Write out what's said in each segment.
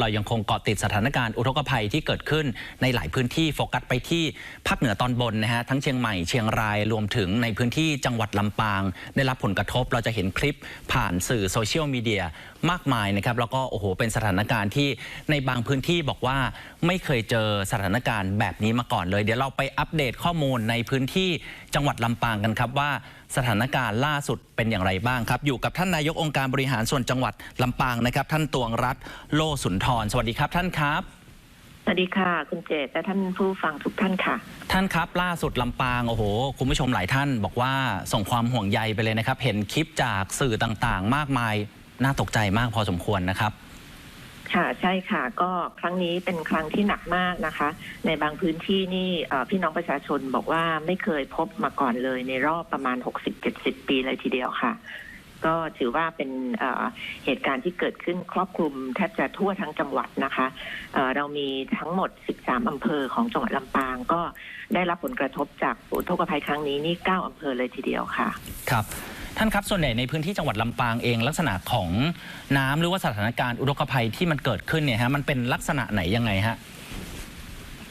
เรายังคงเกาะติดสถานการณ์อุทกภัยที่เกิดขึ้นในหลายพื้นที่โฟกัสไปที่ภาคเหนือตอนบนนะฮะทั้งเชียงใหม่เชียงรายรวมถึงในพื้นที่จังหวัดลำปาง ได้รับผลกระทบเราจะเห็นคลิปผ่านสื่อโซเชียลมีเดียมากมายนะครับแล้วก็โอ้โหเป็นสถานการณ์ที่ในบางพื้นที่บอกว่าไม่เคยเจอสถานการณ์แบบนี้มาก่อนเลย เดี๋ยวเราไปอัปเดตข้อมูลในพื้นที่ จังหวัดลำปางกันครับว่าสถานการณ์ล่าสุดเป็นอย่างไรบ้างครับ อยู่กับท่านนายกองค์การบริหารส่วนจังหวัดลำปางนะครับ ท่านตวงรัฐโลสุนทร สวัสดีครับท่านครับ สวัสดีค่ะ คุณเจตและท่านผู้ฟังทุกท่านค่ะ ท่านครับล่าสุดลำปางโอ้โหคุณผู้ชมหลายท่าน บอกว่าส่งความห่วงใยไปเลยนะครับ เห็นคลิปจากสื่อต่างๆ มากมายน่าตกใจมากพอสมควรนะครับ ค่ะใช่ค่ะก็ครั้งนี้เป็นครั้งที่หนักมากนะคะ ในบางพื้นที่นี่พี่น้องประชาชนบอกว่าไม่เคยพบมาก่อนเลยในรอบประมาณ 60-70 ปีเลยทีเดียวค่ะ ก็ถือว่าเป็นเหตุการณ์ที่เกิดขึ้นครอบคลุมแทบจะทั่วทั้งจังหวัดนะคะเเรามีทั้งหมด 13 อำเภอของจังหวัดลำปาง ก็ได้รับผลกระทบจากอุทกภัยครั้งนี้นี่ 9 อำเภอเลยทีเดียวค่ะ ครับ ท่านครับส่วนใหญ่ในพื้นที่จังหวัดลำปางเอง ลักษณะของน้ำหรือว่าสถานการณ์อุทกภัยที่มันเกิดขึ้นเนี่ยฮะมันเป็นลักษณะไหนยังไงฮะ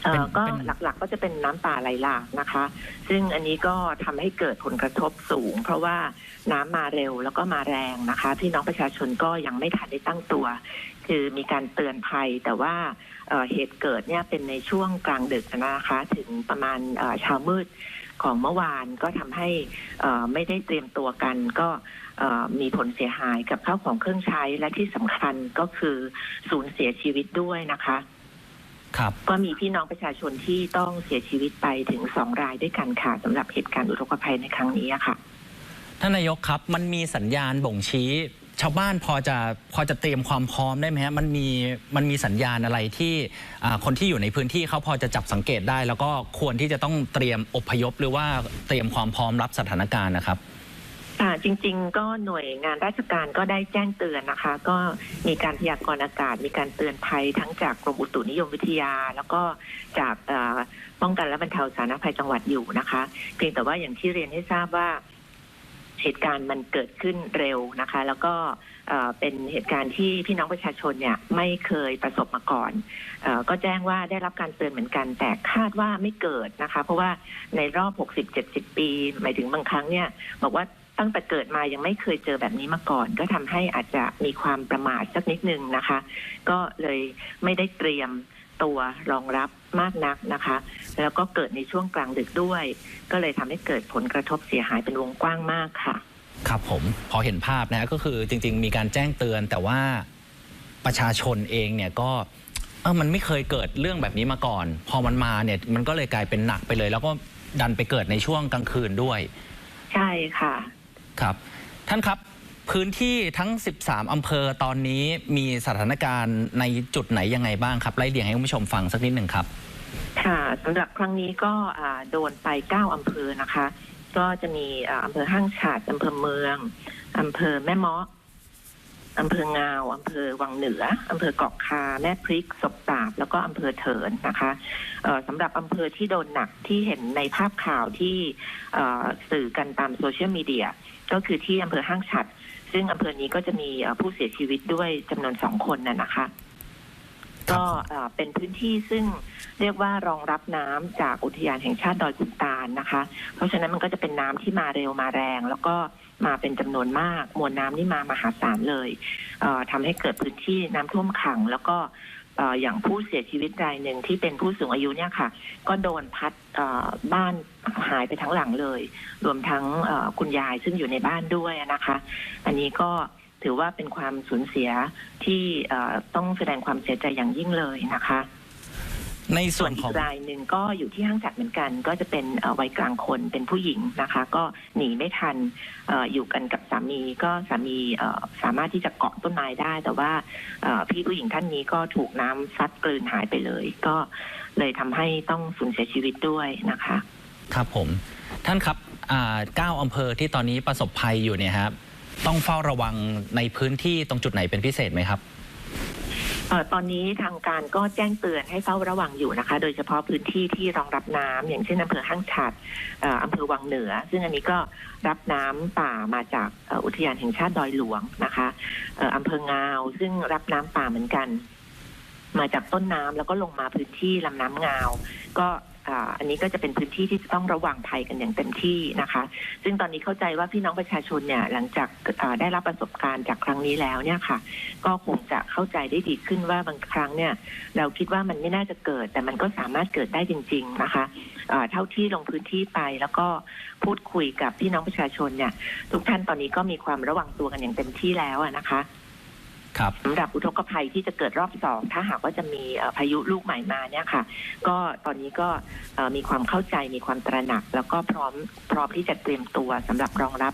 เอ่เป็นอก็เป็นหลักๆก็จะเป็นน้ำป่าไหลหลากนะคะ ซึ่งอันนี้ก็ทำให้เกิดผลกระทบสูง เพราะว่าน้ำมาเร็วแล้วก็มาแรงนะคะพี่น้องประชาชนก็ยังไม่ทันได้ตั้งตัว คือมีการเตือนภัยแต่ว่าเอ่อเหตุเกิดเนี่ยเป็นในช่วงกลางดึกนะคะ ถึงประมาณเอ่อเช้ามืด ของเมื่อวานก็ทำให้เอ่อไม่ได้เตรียมตัวกันก็เอ่อมีผลเสียหายกับข้าวของเครื่องใช้และที่สำคัญก็คือสูญเสียชีวิตด้วยนะคะครับก็มีพี่น้องประชาชนที่ต้องเสียชีวิตไปถึงสองรายด้วยกันค่ะสำหรับเหตุการณ์อุทกภัยในครั้งนี้อะค่ะท่านนายกครับ มันมีสัญญาณบ่งชี้ ชาวบ้านพอจะพอจะเตรียมความพร้อมได้ไหมฮะมันมีมันมีสัญญาณอะไรที่อ่าคนที่อยู่ในพื้นที่เขาพอจะจับสังเกตได้ แล้วก็ควรที่จะต้องเตรียมอพยพ หรือว่าเตรียมความพร้อมรับสถานการณ์นะครับ ค่ะจริง ๆ ก็หน่วยงานราชการก็ได้แจ้งเตือนนะคะ ก็มีการพยากรณ์อากาศ มีการเตือนภัยทั้งจากกรมอุตุนิยมวิทยา แล้วก็จากเอ่อป้องกันและบรรเทาสาธารณภัยจังหวัดอยู่นะคะ เพียงแต่ว่าอย่างที่เรียนให้ทราบว่า เหตุการณ์มันเกิดขึ้นเร็วนะคะ แล้วก็เป็นเหตุการณ์ที่พี่น้องประชาชนเนี่ยไม่เคยประสบมาก่อนอก็แจ้งว่าได้รับการเตือนเหมือนกัน แต่คาดว่าไม่เกิดนะคะ เพราะว่าในรอบ 60-70 ปี หมายถึงบางครั้งเนี่ยบอกว่าตั้งแต่เกิดมายังไม่เคยเจอแบบนี้มาก่อน ก็ทำให้อาจจะมีความประมาทสักนิดนึงนะคะ ก็เลยไม่ได้เตรียม ตัวรองรับมากนักนะคะ แล้วก็เกิดในช่วงกลางดึกด้วย ก็เลยทำให้เกิดผลกระทบเสียหายเป็นวงกว้างมากค่ะ ครับผมพอเห็นภาพนะฮะก็คือจริง ๆ มีการแจ้งเตือนแต่ว่าประชาชนเองเนี่ยก็เออมันไม่เคยเกิดเรื่องแบบนี้มาก่อน พอมันมาเนี่ยมันก็เลยกลายเป็นหนักไปเลย แล้วก็ดันไปเกิดในช่วงกลางคืนด้วย ใช่ค่ะ ครับ ท่านครับ พื้นที่ทั้ง 13 อำเภอตอนนี้มีสถานการณ์ในจุดไหนยังไงบ้างครับไล่เรียงให้คุณผู้ชมฟังสักนิดหนึ่งครับ ค่ะสำหรับครั้งนี้ก็โดนไปเก้าอำเภอนะคะ ก็จะมีอ่าอำเภอห้างฉาดอำเภอเมืองอำเภอแม่เมาะอำเภองาวอำเภอวังเหนืออำเภอเกาะคา แม่พริกศพตาบ แล้วก็อำเภอเถินนะคะสำหรับอำเภอที่โดนหนักที่เห็นในภาพข่าวที่สื่อกันตามโซเชียลมีเดียก็คือที่อำเภอห้างฉัด ซึ่งอำเภอนี้ก็จะมีเอ่อผู้เสียชีวิตด้วยจำนวนสองคนน่ะนะคะครับก็เอ่อเป็นพื้นที่ซึ่งเรียกว่ารองรับน้ำจากอุทยานแห่งชาติดอยขุนตาลนะคะ เพราะฉะนั้นมันก็จะเป็นน้ำที่มาเร็วมาแรง แล้วก็มาเป็นจำนวนมาก มวลน้ำนี่มามหาศาลเลยเอ่อทำให้เกิดพื้นที่น้ำท่วมขัง แล้วก็เอย่างผู้เสียชีวิตรายหนึ่งที่เป็นผู้สูงอายุเนี่ยค่ะ ก็โดนพัดบ้านหายไปทั้งหลังเลย รวมทั้งคุณยายซึ่งอยู่ในบ้านด้วยนะคะ อันนี้ก็ถือว่าเป็นความสูญเสียที่ต้องแสดงความเสียใจอย่างยิ่งเลยนะคะ ในส่ส่ววนนขอีองกรายหนึ่งก็อยู่ที่ห้างจัดเหมือนกัน ก็จะเป็นเอ่อวัยกลางคนเป็นผู้หญิงนะคะ ก็หนีไม่ทันเอออยู่กันกับสามีก็สามีเอ่อสามารถที่จะเกาะต้นไม้ได้ แต่ว่าเอ่อพี่ผู้หญิงท่านนี้ก็ถูกน้ำซัดกลืนหายไปเลย ก็เลยทำให้ต้องสูญเสียชีวิตด้วยนะคะ ครับผมท่านครับอ่าเก้าอำเภอที่ตอนนี้ประสบภัยอยู่เนี่ยครับต้องเฝ้าระวังในพื้นที่ตรงจุดไหนเป็นพิเศษไหมครับเอ่อ ตอนนี้ทางการก็แจ้งเตือนให้เฝ้าระวังอยู่นะคะ โดยเฉพาะพื้นที่ที่รองรับน้ำอย่างเช่นอำเภอห้างฉัดอออำเภอวังเหนือ ซึ่งอันนี้ก็รับน้ำป่ามาจากอ,อุทยานแห่งชาติดอยหลวงนะคะอออำเภองาว ซึ่งรับน้ำป่าเหมือนกัน มาจากต้นน้ำแล้วก็ลงมาพื้นที่ลำน้ำงาว ก็ อันนี้ก็จะเป็นพื้นที่ที่จะต้องระวังภัยกันอย่างเต็มที่นะคะ ซึ่งตอนนี้เข้าใจว่าพี่น้องประชาชนเนี่ยหลังจากได้รับประสบการณ์จากครั้งนี้แล้วเนี่ยค่ะ ก็คงจะเข้าใจได้ดีขึ้นว่าบางครั้งเนี่ย เราคิดว่ามันไม่น่าจะเกิด แต่มันก็สามารถเกิดได้จริง ๆนะคะเท่าที่ลงพื้นที่ไปแล้วก็พูดคุยกับพี่น้องประชาชนเนี่ย ทุกท่านตอนนี้ก็มีความระวังตัวกันอย่างเต็มที่แล้วนะคะ สำหรับอุทกภัยที่จะเกิดรอบสองถ้าหากว่าจะมีพายุลูกใหม่มาเนี่ยค่ะ ก็ตอนนี้ก็มีความเข้าใจมีความตระหนัก แล้วก็พร้อมพร้อมที่จะเตรียมตัวสำหรับรองรับ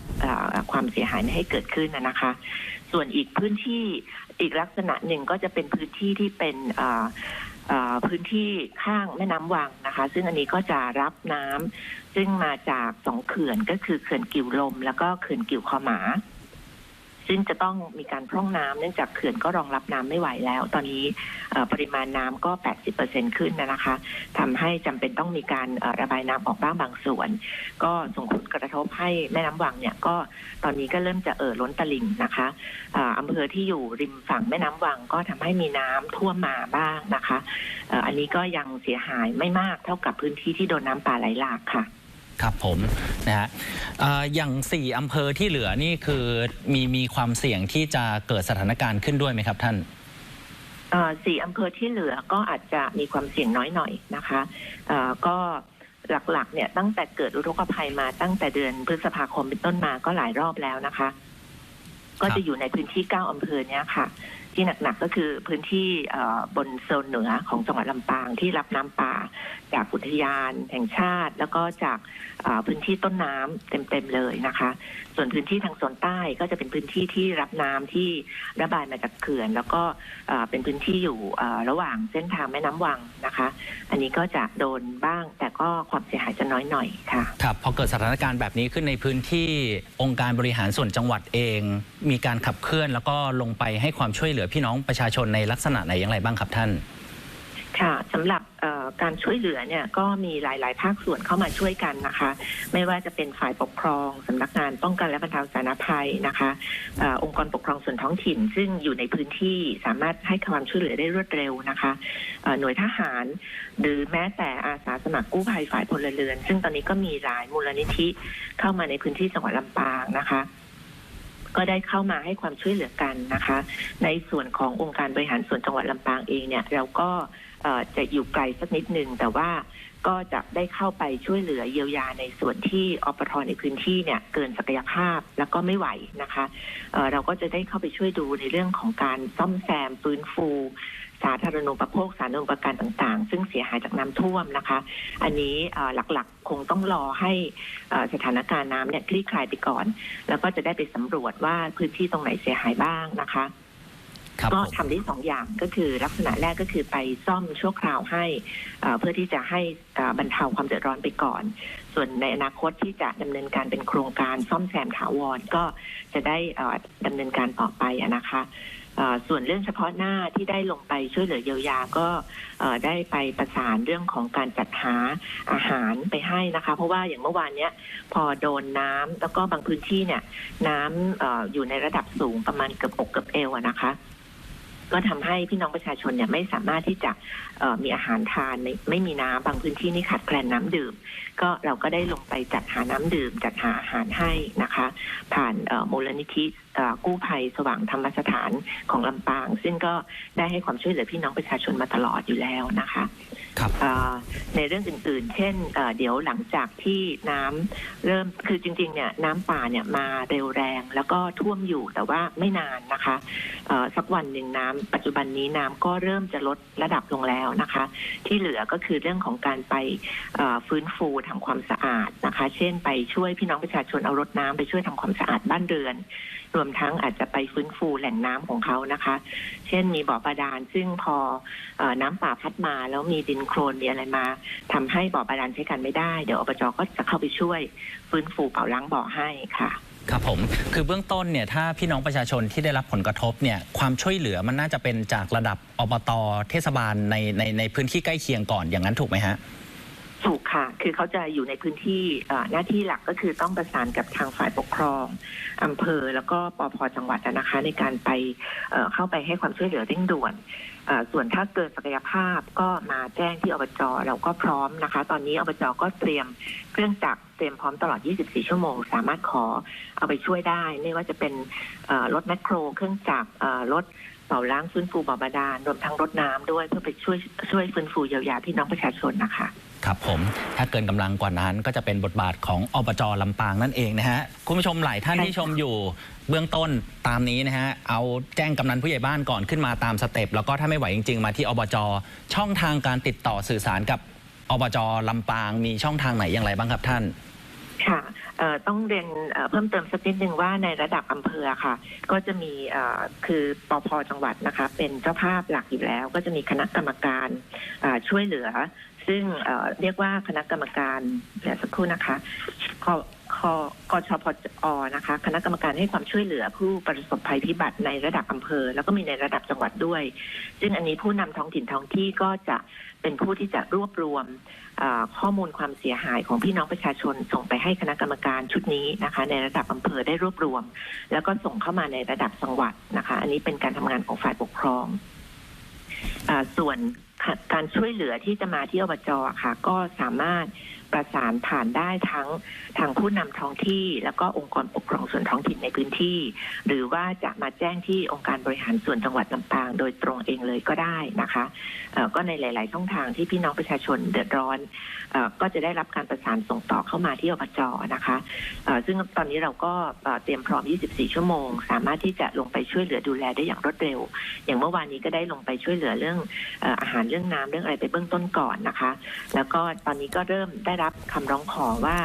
ความเสียหายให้เกิดขึ้นนะคะ ส่วนอีกพื้นที่อีกลักษณะหนึ่งก็จะเป็นพื้นที่ที่เป็นพื้นที่ข้างแม่น้ำวังนะคะ ซึ่งอันนี้ก็จะรับน้ำซึ่งมาจากสองเขื่อนก็คือเขื่อนกิ่วลม แล้วก็เขื่อนกิ่วคอหมา ซึ่งจะต้องมีการพร่องน้ำเนื่องจากเขื่อนก็รองรับน้ำไม่ไหวแล้ว ตอนนี้ปริมาณน้ำก็ 80%ขึ้นนะคะทำให้จำเป็นต้องมีการระบายน้ำออกบ้างบางส่วน ก็ส่งผลกระทบให้แม่น้ำวังเนี่ยก็ตอนนี้ก็เริ่มจะเอ่อล้นตลิ่งนะคะอำเภอที่อยู่ริมฝั่งแม่น้ำวังก็ทำให้มีน้ำท่วมมาบ้างนะคะ อันนี้ก็ยังเสียหายไม่มากเท่ากับพื้นที่ที่โดนน้ำป่าไหลหลากค่ะ ครับผมนะฮะอย่าง 4 อำเภอที่เหลือนี่คือมีมีความเสี่ยงที่จะเกิดสถานการณ์ขึ้นด้วยไหมครับท่านสี่อำเภอที่เหลือก็อาจจะมีความเสี่ยงน้อยหน่อยนะคะก็หลักๆ เนี่ยตั้งแต่เกิดอุทกภัยมาตั้งแต่เดือนพฤษภาคมเป็นต้นมาก็หลายรอบแล้วนะคะ ก็จะอยู่ในพื้นที่เก้าอำเภอเนี้ยค่ะ ที่หนักๆก็คือพื้นที่บนโซนเหนือของจังหวัดลำปางที่รับน้ำป่า จากอุทยานแห่งชาติ แล้วก็จากพื้นที่ต้นน้ำเต็มๆเลยนะคะส่วนพื้นที่ทางโซนใต้ก็จะเป็นพื้นที่ที่รับน้ำที่ระบายมาจากเขื่อน แล้วก็เป็นพื้นที่อยู่ระหว่างเส้นทางแม่น้ำวังนะคะ อันนี้ก็จะโดนบ้าง แต่ก็ความเสียหายจะน้อยหน่อยค่ะครับพอเกิดสถานการณ์แบบนี้ขึ้นในพื้นที่องค์การบริหารส่วนจังหวัดเอง มีการขับเคลื่อนแล้วก็ลงไปให้ความช่วยเหลือพี่น้องประชาชนในลักษณะไหนอย่างไรบ้างครับท่าน ค่ะสำหรับการช่วยเหลือเนี่ยก็มีหลาย ๆ ภาคส่วนเข้ามาช่วยกันนะคะ ไม่ว่าจะเป็นฝ่ายปกครองสำนักงานป้องกันและบรรเทาสาธารณภัยนะคะอองค์กรปกครองส่วนท้องถิ่น ซึ่งอยู่ในพื้นที่สามารถให้ความช่วยเหลือได้รวดเร็วนะคะหน่วยทหาร หรือแม้แต่อาสาสมัครกู้ภัยฝ่ายพลเรือน ซึ่งตอนนี้ก็มีหลายมูลนิธิเข้ามาในพื้นที่จังหวัดลำปางนะคะ ก็ได้เข้ามาให้ความช่วยเหลือกันนะคะ ในส่วนขององค์การบริหารส่วนจังหวัดลำปางเองเนี่ยเราก็จะอยู่ไกลสักนิดหนึ่งแต่ว่าก็จะได้เข้าไปช่วยเหลือเยียวยาในส่วนที่อปทในพื้นที่เนี่ยเกินศักยภาพแล้วก็ไม่ไหวนะคะเเราก็จะได้เข้าไปช่วยดูในเรื่องของการซ่อมแซมฟื้นฟู สาธารณูปโภคสาธารณูปการต่าง ๆ ซึ่งเสียหายจากน้ำท่วมนะคะ อันนี้เอ่อหลักๆ คงต้องรอให้เอ่อสถานการณ์น้ำเนี่ยคลี่คลายไปก่อน แล้วก็จะได้ไปสำรวจว่าพื้นที่ตรงไหนเสียหายบ้างนะคะครับก็ผมทำได้สองอย่างก็คือลักษณะแรกก็คือไปซ่อมชั่วคราวให้เอ่อเพื่อที่จะให้เอ่อบรรเทาความเดือดร้อนไปก่อน ส่วนในอนาคตที่จะดำเนินการเป็นโครงการซ่อมแซมถาวรก็จะได้เอ่อดำเนินการต่อไปอะนะคะเอ่อ ส่วนเรื่องเฉพาะหน้าที่ได้ลงไปช่วยเหลือเยียวยาก็ได้ไปประสานเรื่องของการจัดหาอาหารไปให้นะคะ เพราะว่าอย่างเมื่อวานเนี้ยพอโดนน้ำแล้วก็บางพื้นที่เนี่ยน้ำออยู่ในระดับสูงประมาณเกือบอกเกือบเอวอะนะคะ ก็ทำให้พี่น้องประชาชนเนี่ยไม่สามารถที่จะมีอาหารทานไม่ไม่มีน้ำบางพื้นที่นี่ขาดแคลนน้ำดื่ม ก็เราก็ได้ลงไปจัดหาน้ำดื่ม จัดหาอาหารให้นะคะ ผ่านมูลนิธิกู้ภัยสว่างธรรมสถานของลำปาง ซึ่งก็ได้ให้ความช่วยเหลือพี่น้องประชาชนมาตลอดอยู่แล้วนะคะ ในเรื่องอื่น ๆ เช่น เดี๋ยวหลังจากที่น้ำเริ่มคือจริง ๆ เนี่ยน้ำป่าเนี่ยมาเร็วแรง แล้วก็ท่วมอยู่แต่ว่าไม่นานนะคะสักวันหนึ่งน้ำปัจจุบันนี้น้ำก็เริ่มจะลดระดับลงแล้วนะคะ ที่เหลือก็คือเรื่องของการไปฟื้นฟูทำความสะอาดนะคะ เช่น ไปช่วยพี่น้องประชาชนเอารถน้ำไปช่วยทำความสะอาดบ้านเรือน รวมทั้งอาจจะไปฟื้นฟูแหล่งน้ำของเขานะคะ เช่นมีบ่อบาดาลซึ่งพอออน้ำป่าพัดมาแล้วมีดินโคลนมีอะไรมาทำให้บ่อบาดาลใช้กันไม่ได้ เดี๋ยวอบจก็จะเข้าไปช่วยฟื้นฟูเป่าล้างบ่อให้ค่ะครับผมคือเบื้องต้นเนี่ยถ้าพี่น้องประชาชนที่ได้รับผลกระทบเนี่ยความช่วยเหลือมันน่าจะเป็นจากระดับอบตเทศบาลในในในพื้นที่ใกล้เคียงก่อนอย่างนั้นถูกไหมฮะ ถูกค่ะ คือเขาจะอยู่ในพื้นที่หน้าที่หลักก็คือต้องประสานกับทางฝ่ายปกครองอำเภอแล้วก็ปพจังหวัดนะคะ ในการไปเข้าไปให้ความช่วยเหลือเร่งด่วนส่วนถ้าเกิดศักยภาพก็มาแจ้งที่อบจเราก็พร้อมนะคะ ตอนนี้อบจก็เตรียมเครื่องจักรเตรียมพร้อมตลอด 24 ชั่วโมง สามารถขอเอาไปช่วยได้ ไม่ว่าจะเป็นรถแมคโคร เครื่องจักรรถเป่าล้างฟื้นฟูบ่อบาดาลรวมทั้งรถน้ำด้วยเพื่อไปช่วยช่วยฟื้นฟูเยียวยาพี่น้องประชาชนนะคะ ครับผม ถ้าเกินกำลังกว่านั้นก็จะเป็นบทบาทของอบจลำปางนั่นเองนะฮะ คุณผู้ชมหลายท่านที่ชมอยู่เบื้องต้นตามนี้นะฮะ เอาแจ้งกำนันผู้ใหญ่บ้านก่อนขึ้นมาตามสเต็ปแล้วก็ถ้าไม่ไหวจริง ๆ มาที่อบจช่องทางการติดต่อสื่อสารกับอบจลำปางมีช่องทางไหนอย่างไรบ้างครับท่านค่ะต้องเรียนเพิ่มเติมสักนิดนึงว่าในระดับอำเภอค่ะ ก็จะมีคือปพจังหวัดนะคะ เป็นเจ้าภาพหลักอยู่แล้ว ก็จะมีคณะกรรมการช่วยเหลือ ซึ่งเเรียกว่าคณะกรรมการเดี๋ยวสักครู่นะคะคคกชพอนะคะ คณะกรรมการให้ความช่วยเหลือผู้ประสบภัยพิบัติในระดับอำเภอ แล้วก็มีในระดับจังหวัดด้วย ซึ่งอันนี้ผู้นำท้องถิ่นท้องที่ก็จะเป็นผู้ที่จะรวบรวมข้อมูลความเสียหายของพี่น้องประชาชน ส่งไปให้คณะกรรมการชุดนี้นะคะ ในระดับอำเภอได้รวบรวม แล้วก็ส่งเข้ามาในระดับจังหวัดนะคะ อันนี้เป็นการทำงานของฝ่ายปกครองอส่วน การช่วยเหลือที่จะมาที่อบจอะค่ะ ก็สามารถ ประสานผ่านได้ทั้งทางผู้นำท้องที่ แล้วก็องค์กรปกครองส่วนท้องถิ่นในพื้นที่ หรือว่าจะมาแจ้งที่องค์การบริหารส่วนจังหวัดลำปางโดยตรงเองเลยก็ได้นะคะก็ในหลาย ๆ ช่องทางที่พี่น้องประชาชนเดือดร้อนอก็จะได้รับการประสานส่งต่อเข้ามาที่อบจนะคะซึ่งตอนนี้เราก็เตรียมพร้อม 24 ชั่วโมง สามารถที่จะลงไปช่วยเหลือดูแลได้อย่างรวดเร็ว อย่างเมื่อวานนี้ก็ได้ลงไปช่วยเหลือเรื่องเอ่ออาหารเรื่องน้ำเรื่องอะไรไปเบื้องต้นก่อนนะคะ แล้วก็ตอนนี้ก็เริ่มได้รับคำร้องขอว่า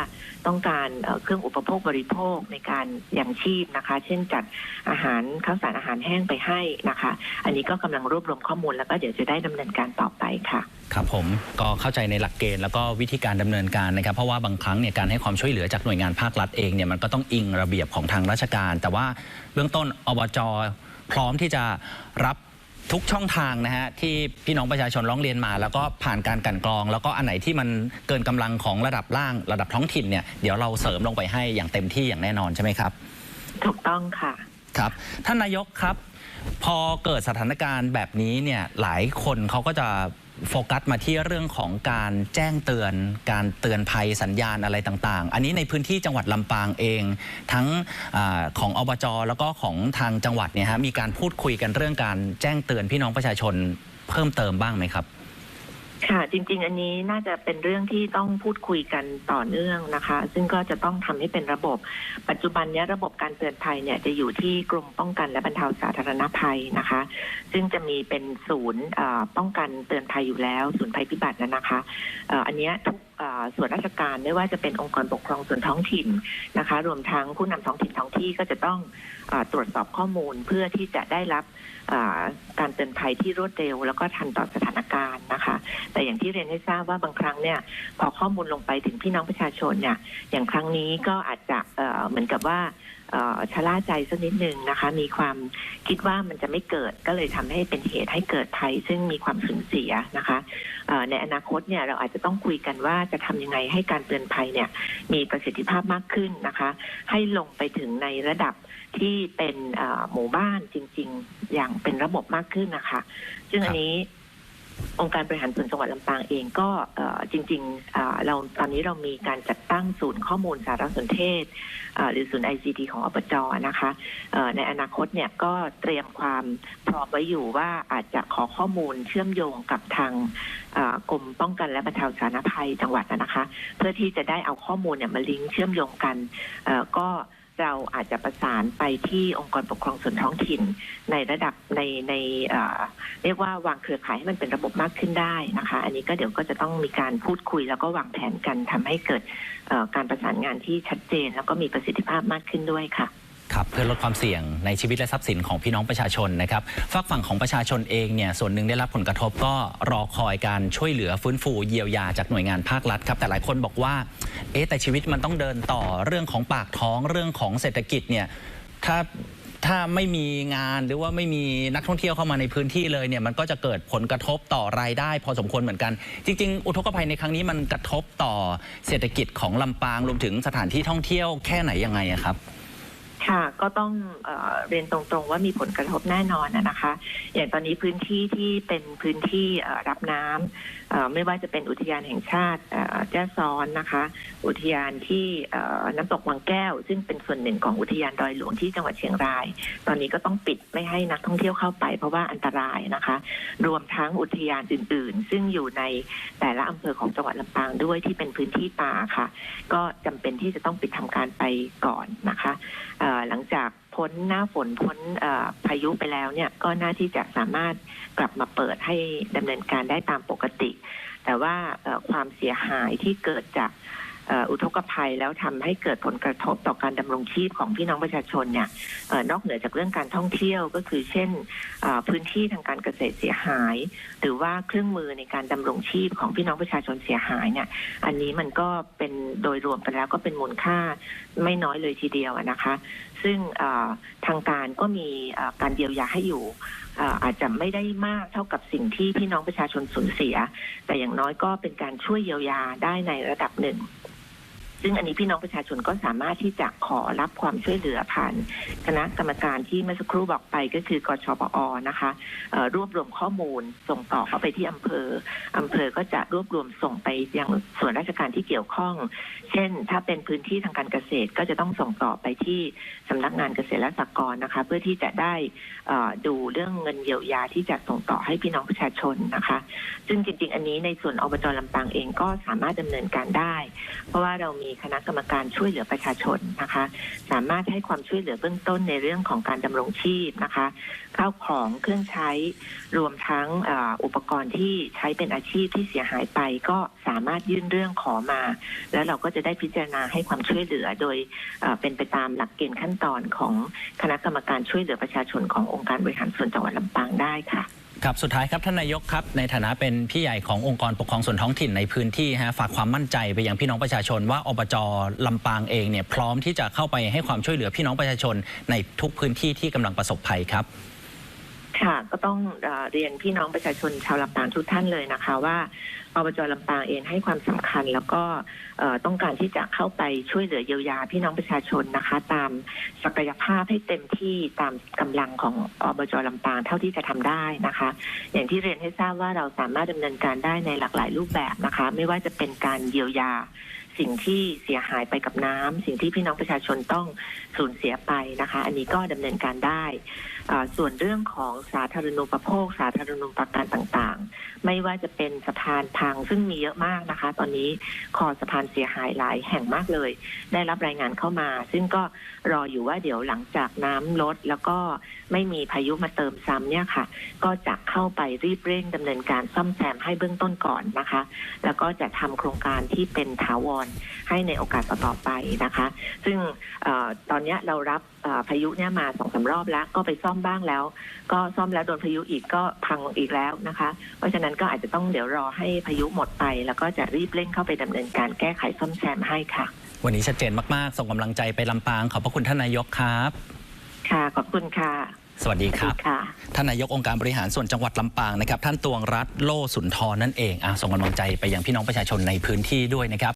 ต้องการเอ่อเครื่องอุปโภคบริโภคในการยังชีพนะคะ เช่นจัดอาหารข้าวสารอาหารแห้งไปให้นะคะ อันนี้ก็กำลังรวบรวมข้อมูลแล้วก็เดี๋ยวจะได้ดำเนินการต่อไปค่ะ ครับผมก็เข้าใจในหลักเกณฑ์แล้วก็วิธีการดำเนินการนะครับ เพราะว่าบางครั้งเนี่ยการให้ความช่วยเหลือจากหน่วยงานภาครัฐเองเนี่ยมันก็ต้องอิงระเบียบของทางราชการ แต่ว่าเบื้องต้นอบจพร้อมที่จะรับ ทุกช่องทางนะฮะที่พี่น้องประชาชนร้องเรียนมา แล้วก็ผ่านการกลันกรอง แล้วก็อันไหนที่มันเกินกำลังของระดับล่างระดับท้องถิ่นเนี่ยเดี๋ยวเราเสริมลงไปให้อย่างเต็มที่อย่างแน่นอนใช่ไหมครับ ถูกต้องค่ะครับท่านนายกครับ พอเกิดสถานการณ์แบบนี้เนี่ยหลายคนเขาก็จะ โฟกัสมาที่เรื่องของการแจ้งเตือน การเตือนภัยสัญญาณอะไรต่างๆ อันนี้ในพื้นที่จังหวัดลำปางเอง ทั้งอของอบจแล้วก็ของทางจังหวัดเนี่ยฮะมีการพูดคุยกันเรื่องการแจ้งเตือนพี่น้องประชาชนเพิ่มเติมบ้างไหมครับ ค่ะจริง ๆ อันนี้น่าจะเป็นเรื่องที่ต้องพูดคุยกันต่อเนื่องนะคะ ซึ่งก็จะต้องทำให้เป็นระบบ ปัจจุบันเนี้ยระบบการเตือนภัยเนี่ยจะอยู่ที่กรมป้องกันและบรรเทาสาธารณภัยนะคะ ซึ่งจะมีเป็นศูนย์ป้องกันเตือนภัยอยู่แล้ว ศูนย์ภัยพิบัตินั้นนะคะอันนี้ทุกส่วนราชการไม่ว่าจะเป็นองค์กรปกครองส่วนท้องถิ่นนะคะ รวมทั้งผู้นำท้องถิ่นท้องที่ก็จะต้องอตรวจสอบข้อมูลเพื่อที่จะได้รับ การเตือนภัยที่รวดเร็ว แล้วก็ทันต่อสถานการณ์นะคะ แต่อย่างที่เรียนให้ทราบว่าบางครั้งเนี่ยพอข้อมูลลงไปถึงพี่น้องประชาชนเนี่ยอย่างครั้งนี้ก็อาจจะเหมือนกับว่าชะล่าใจสักนิดหนึ่งนะคะ มีความคิดว่ามันจะไม่เกิดก็เลยทำให้เป็นเหตุให้เกิดภัย ซึ่งมีความสูญเสียนะคะในอนาคตเนี่ยเราอาจจะต้องคุยกันว่าจะทำยังไงให้การเตือนภัยเนี่ยมีประสิทธิภาพมากขึ้นนะคะ ให้ลงไปถึงในระดับ ที่เป็นหมู่บ้านจริง ๆ อย่างเป็นระบบมากขึ้นนะคะ ซึ่งอันนี้องค์การบริหารส่วนจังหวัดลำปางเองก็จริงๆเราตอนนี้เรามีการจัดตั้งศูนย์ข้อมูลสารสนเทศ หรือศูนย์ ICT ของอบจนะคะในอนาคตเนี่ยก็เตรียมความพร้อมไว้อยู่ว่าอาจจะขอข้อมูลเชื่อมโยงกับทางกรมป้องกันและบรรเทาสาธารณภัยจังหวัดนะคะ เพื่อที่จะได้เอาข้อมูลเนี่ยมาลิงก์เชื่อมโยงกันก็ เราอาจจะประสานไปที่องค์กรปกครองส่วนท้องถิ่น ในระดับในในเรียกว่าวางเครือข่ายให้มันเป็นระบบมากขึ้นได้นะคะ อันนี้ก็เดี๋ยวก็จะต้องมีการพูดคุย แล้วก็วางแผนกันทำให้เกิดการประสานงานที่ชัดเจน แล้วก็มีประสิทธิภาพมากขึ้นด้วยค่ะ ครับเพื่อลดความเสี่ยงในชีวิตและทรัพย์สินของพี่น้องประชาชนนะครับฝากฝั่งของประชาชนเองเนี่ยส่วนหนึ่งได้รับผลกระทบก็รอคอยการช่วยเหลือฟื้นฟูเยียวยาจากหน่วยงานภาครัฐครับแต่หลายคนบอกว่าเอ๊ะแต่ชีวิตมันต้องเดินต่อเรื่องของปากท้องเรื่องของเศรษฐกิจเนี่ยถ้าถ้าไม่มีงานหรือว่าไม่มีนักท่องเที่ยวเข้ามาในพื้นที่เลยเนี่ยมันก็จะเกิดผลกระทบต่อรายได้ พอสมควรเหมือนกัน จริง ๆ อุทกภัยในครั้งนี้มันกระทบต่อเศรษฐกิจของลำปางรวมถึงสถานที่ท่องเที่ยวแค่ไหนยังไงครับ ค่ะก็ต้องเอเรียนตรงๆว่ามีผลกระทบแน่นอนนะคะ อย่างตอนนี้พื้นที่ที่เป็นพื้นที่รับน้ำเอ่อไม่ว่าจะเป็นอุทยานแห่งชาติแจ้ซ้อนนะคะ อุทยานที่น้ำตกวังแก้ว ซึ่งเป็นส่วนหนึ่งของอุทยานดอยหลวงที่จังหวัดเชียงราย ตอนนี้ก็ต้องปิดไม่ให้นักท่องเที่ยวเข้าไปเพราะว่าอันตรายนะคะ รวมทั้งอุทยานอื่น ๆ ซึ่งอยู่ในแต่ละอำเภอของจังหวัดลำปางด้วยที่เป็นพื้นที่ป่าค่ะ ก็จำเป็นที่จะต้องปิดทำการไปก่อนนะคะหลังจาก พ้นหน้าฝนพ้นพายุไปแล้วเนี่ยก็น่าที่จะสามารถกลับมาเปิดให้ดำเนินการได้ตามปกติ แต่ว่าความเสียหายที่เกิดจากอุทกภัยแล้วทำให้เกิดผลกระทบต่อการดำรงชีพของพี่น้องประชาชนเนี่ยนอกเหนือจากเรื่องการท่องเที่ยวก็คือเช่นพื้นที่ทางการเกษตรเสียหาย หรือว่าเครื่องมือในการดำรงชีพของพี่น้องประชาชนเสียหายเนี่ยอันนี้มันก็เป็นโดยรวมไปแล้วก็เป็นมูลค่าไม่น้อยเลยทีเดียวนะคะ ซึ่งทางการก็มีการเยียวยาให้อยู่อาจจะไม่ได้มากเท่ากับสิ่งที่พี่น้องประชาชนสูญเสีย แต่อย่างน้อยก็เป็นการช่วยเยียวยาได้ในระดับหนึ่ง ซึ่งอันนี้พี่น้องประชาชนก็สามารถที่จะขอรับความช่วยเหลือผ่านคณะกรรมการที่เมื่อสักครู่บอกไปก็คือกชปอนะคะรวบรวมข้อมูลส่งต่อเข้าไปที่อำเภออำเภอก็จะรวบรวมส่งไปยังส่วนราชการที่เกี่ยวข้อง เช่น ถ้าเป็นพื้นที่ทางการเกษตรก็จะต้องส่งต่อไปที่สำนักงานเกษตรและสหกรณ์นะคะ เพื่อที่จะได้ดูเรื่องเงินเยียวยาที่จะส่งต่อให้พี่น้องประชาชนนะคะ ซึ่งจริง ๆ อันนี้ในส่วนอบจลำปางเองก็สามารถดำเนินการได้ เพราะว่าเรามีคณะกรรมการช่วยเหลือประชาชนนะคะ สามารถให้ความช่วยเหลือเบื้องต้นในเรื่องของการดำรงชีพนะคะข้าวของเครื่องใช้รวมทั้งอ,อุปกรณ์ที่ใช้เป็นอาชีพที่เสียหายไป ก็สามารถยื่นเรื่องขอมา แล้วเราก็จะได้พิจารณาให้ความช่วยเหลือโดยเป็นไปตามหลักเกณฑ์ขั้นตอนของคณะกรรมการช่วยเหลือประชาชนขององค์การบริหารส่วนจังหวัดลำปางได้ค่ะ ครับสุดท้ายครับท่านนายกครับในฐานะเป็นพี่ใหญ่ขององค์กรปกครองส่วนท้องถิ่นในพื้นที่ฮะฝากความมั่นใจไปยังพี่น้องประชาชนว่าอบจลำปางเองเนี่ยพร้อมที่จะเข้าไปให้ความช่วยเหลือพี่น้องประชาชนในทุกพื้นที่ที่กำลังประสบภัยครับ ค่ะก็ต้องเรียนพี่น้องประชาชนชาวลำปางทุกท่านเลยนะคะว่าอบจลำปางเองให้ความสำคัญ แล้วก็ต้องการที่จะเข้าไปช่วยเหลือเยียวยาพี่น้องประชาชนนะคะ ตามศักยภาพให้เต็มที่ตามกำลังของอบจลำปางเท่าที่จะทำได้นะคะ อย่างที่เรียนให้ทราบว่าเราสามารถดำเนินการได้ในหลากหลายรูปแบบนะคะ ไม่ว่าจะเป็นการเยียวยาสิ่งที่เสียหายไปกับน้ำสิ่งที่พี่น้องประชาชนต้องสูญเสียไปนะคะ อันนี้ก็ดำเนินการได้ ส่วนเรื่องของสาธารณูปโภค สาธารณูปการต่างๆ ไม่ว่าจะเป็นสะพานพังซึ่งมีเยอะมากนะคะ ตอนนี้คอสะพานเสียหายหลายแห่งมากเลย ได้รับรายงานเข้ามา ซึ่งก็รออยู่ว่าเดี๋ยวหลังจากน้ำลด แล้วก็ไม่มีพายุมาเติมซ้ำเนี่ยค่ะ ก็จะเข้าไปรีบเร่งดำเนินการซ่อมแซมให้เบื้องต้นก่อนนะคะ แล้วก็จะทำโครงการที่เป็นถาวรให้ในโอกาสต่อๆไปนะคะ ซึ่งอตอนนี้เรารับพายุเนี่ยมาสองสารอบแล้วก็ไปซ่อมบ้างแล้ว ก็ซ่อมแล้วโดนพายุอีกก็พังอีกแล้วนะคะ เพราะฉะนั้นก็อาจจะต้องเดี๋ยวรอให้พายุหมดไป แล้วก็จะรีบเร่งเข้าไปดำเนินการแก้ไขซ่อมแซมให้ค่ะ วันนี้ชัดเจนมากๆ ส่งกำลังใจไปลำปางขอบพระคุณท่านนายกครับ ค่ะขอบคุณค่ะสวัสดีครับสวัสดีค่ะท่านนายกองค์การบริหารส่วนจังหวัดลำปางนะครับ ท่านตวงรัฐโลสุนทรนั่นเองอะส่งกำลังใจไปยังพี่น้องประชาชนในพื้นที่ด้วยนะครับ